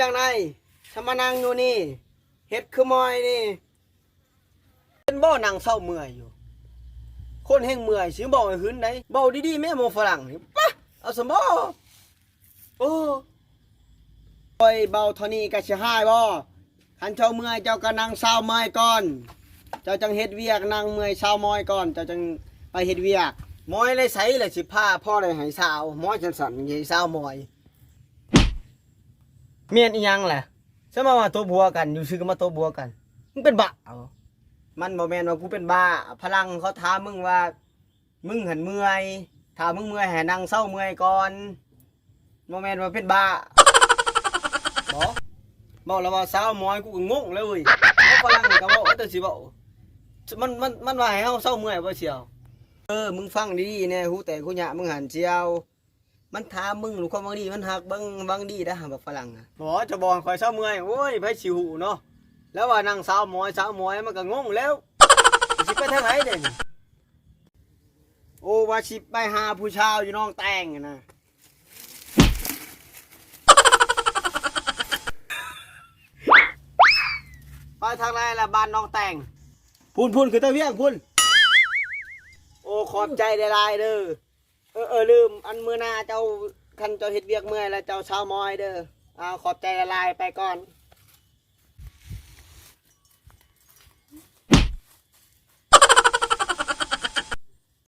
จังไดสมานั่งอยู่นี่เฮ็ดคือมอยนี่เป็นบ่นั่งเศร้าเมื่อยอยู่ คนแห่งเมื่อยสิบอกให้หืนได้เบาดีๆแม่โมฝรั่งนี่ปะเอาสมบ่โอ้โอ้ยเบาเท่านี้ก็สิหายบ่คันเจ้าเมื่อยเจ้าก็นั่งเศร้าเมื่อยก่อน เจ้าจังเฮ็ดเวียกนั่งเมื่อยเศร้ามอยก่อน เจ้าจังไปเฮ็ดเวียกมอยเลยใส่เลยสิผ้าพ่อเลยให้สาวมอยจังสั่นให้สาวมอย เมียนอีหยังแหละสมาว่าตัวบัวกัน อยู่ซื่อก็มาตัวบัวกัน มึงเป็นบ้าเอามันบ่แม่นว่ากูเป็นบ้า พลังเขาถามมึงว่า มึงหันเมื่อยถ้ามึงเมื่อยให้นั่งเศร้าเมื่อยก่อนบ่แม่นว่าเป็นบ้าบ่บอกแล้วว่าสาวหมอยกูก็งงเลยเว้ยเอาฝรั่งก็เว้าแต่สิเว้ามันมันมันว่าให้เฮาเศร้าเมื่อยบ่เชียว เออ มึงฟังดีๆแน่หูแต่กูหยะมึงหันเชียว มันถามมึงหรือความบางดีมันหักเบังบางดีนะแบบฝรั่งอะบ่จะบอกคอยเศร้าเมื่อยโอ้ยไปสิหูเนาะแล้วว่านั่งสาวหมอยสาวหมอยมันก็งงแล้วสิไปทางไหนเด่นโอ้ว่าสิไปหาผู้ชาวอยู่น้องแตงอะนะไปทางไหนล่ะบ้านน้องแตงพูนพูนคือตะเวียงพูนโอ้ขอบใจหลายๆเด้อเออเออลืม อันมือหน้าเจ้าคันเจ้าเฮ็ดเวียกเมื่อยแล้วเจ้าชาวมอยเด้อเอาขอบใจละลายไปก่อน